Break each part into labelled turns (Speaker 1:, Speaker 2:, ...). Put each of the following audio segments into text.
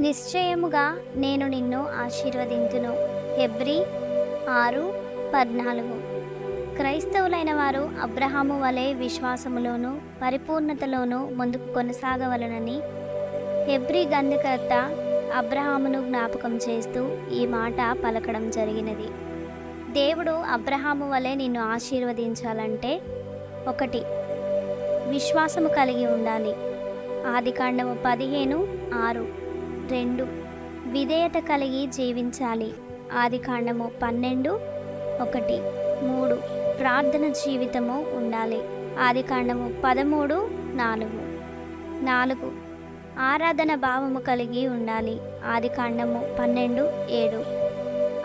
Speaker 1: నిశ్చయముగా నేను నిన్ను ఆశీర్వదింతును. హెబ్రి ఆరు పద్నాలుగు. క్రైస్తవులైన వారు అబ్రహాము వలె విశ్వాసములోను పరిపూర్ణతలోనూ ముందుకు కొనసాగవలనని హెబ్రి గంధకర్త అబ్రహామును జ్ఞాపకం చేస్తూ ఈ మాట పలకడం జరిగినది. దేవుడు అబ్రహాము వలె నిన్ను ఆశీర్వదించాలంటే ఒకటి విశ్వాసము కలిగి ఉండాలి. ఆదికాండము పదిహేను ఆరు. రెండు. విధేయత కలిగి జీవించాలి. ఆది కాండము పన్నెండు ఒకటి మూడు. ప్రార్థన జీవితము ఉండాలి. ఆది కాండము పదమూడు నాలుగు. నాలుగు. ఆరాధన భావము కలిగి ఉండాలి. ఆది కాండము పన్నెండు ఏడు.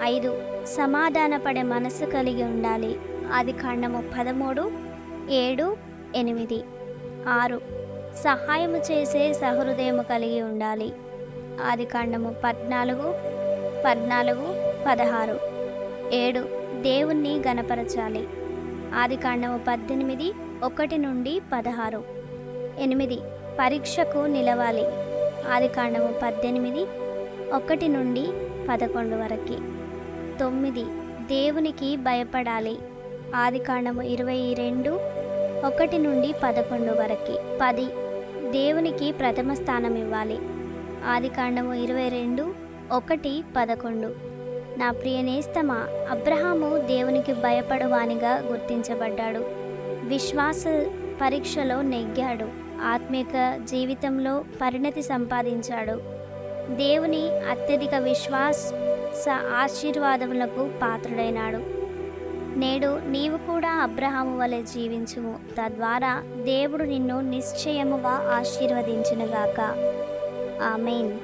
Speaker 1: ఐదు. సమాధానపడే మనసు కలిగి ఉండాలి. ఆది కాండము పదమూడు ఏడు ఎనిమిది. ఆరు. సహాయము చేసే సహృదయము కలిగి ఉండాలి. ఆదికాండము పద్నాలుగు పద్నాలుగు పదహారు. ఏడు దేవుణ్ణి గణపరచాలి. ఆదికాండము పద్దెనిమిది ఒకటి నుండి పదహారు. ఎనిమిది పరీక్షకు నిలవాలి. ఆదికాండము పద్దెనిమిది ఒకటి నుండి పదకొండు వరకు. తొమ్మిది దేవునికి భయపడాలి. ఆదికాండము ఇరవై రెండు ఒకటి నుండి పదకొండు వరకు. పది దేవునికి ప్రథమ స్థానం ఇవ్వాలి ఆది కాండము ఇరవై రెండు ఒకటి పదకొండు. నా ప్రియ నేస్తమ అబ్రహాము దేవునికి భయపడవానిగా గుర్తించబడ్డాడు. విశ్వాస పరీక్షలో నెగ్గాడు. ఆత్మిక జీవితంలో పరిణతి సంపాదించాడు. దేవుని అత్యధిక విశ్వాస ఆశీర్వాదములకు పాత్రుడైనాడు. నేడు నీవు కూడా అబ్రహాము వలె జీవించుము. తద్వారా దేవుడు నిన్ను నిశ్చయముగా ఆశీర్వదించునుగాక. Amen.